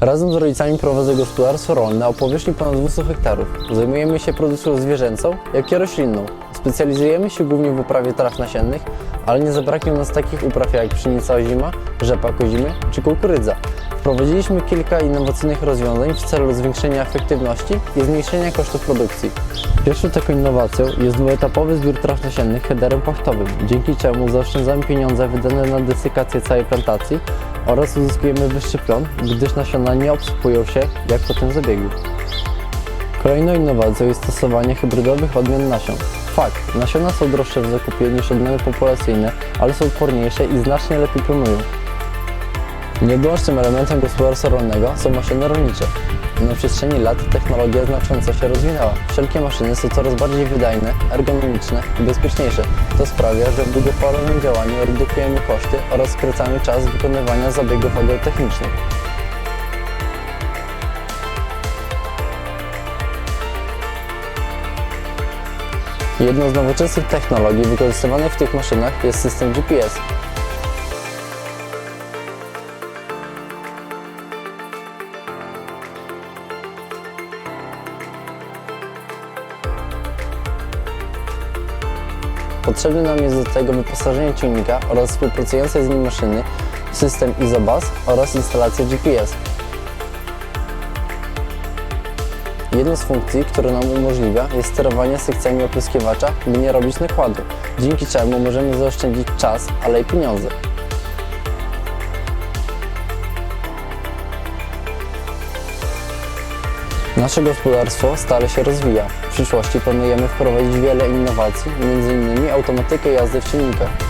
Razem z rodzicami prowadzę gospodarstwo rolne o powierzchni ponad 200 hektarów. Zajmujemy się produkcją zwierzęcą, jak i roślinną. Specjalizujemy się głównie w uprawie traw nasiennych, ale nie zabraknie nas takich upraw jak pszenica ozima, rzepa kozimy czy kukurydza. Wprowadziliśmy kilka innowacyjnych rozwiązań w celu zwiększenia efektywności i zmniejszenia kosztów produkcji. Pierwszą taką innowacją jest dwuetapowy zbiór traw nasiennych headerem płachtowym, dzięki czemu zaoszczędzamy pieniądze wydane na desykację całej plantacji oraz uzyskujemy wyższy plon, gdyż nasiona nie obsypują się jak po tym zabiegu. Kolejną innowacją jest stosowanie hybrydowych odmian nasion. Fakt, nasiona są droższe w zakupie niż odmiany populacyjne, ale są odporniejsze i znacznie lepiej plonują. Nieodłącznym elementem gospodarstwa rolnego są maszyny rolnicze. Na przestrzeni lat technologia znacząco się rozwinęła. Wszelkie maszyny są coraz bardziej wydajne, ergonomiczne i bezpieczniejsze. To sprawia, że w długofalowym działaniu redukujemy koszty oraz skracamy czas wykonywania zabiegów agrotechnicznych. Jedną z nowoczesnych technologii wykorzystywanych w tych maszynach jest system GPS. Potrzebny nam jest do tego wyposażenie ciągnika oraz współpracującej z nim maszyny, system ISOBUS oraz instalacja GPS. Jedną z funkcji, która nam umożliwia, jest sterowanie sekcjami opryskiwacza, by nie robić nakładu, dzięki czemu możemy zaoszczędzić czas, ale i pieniądze. Nasze gospodarstwo stale się rozwija. W przyszłości planujemy wprowadzić wiele innowacji, m.in. automatykę jazdy w silnikach.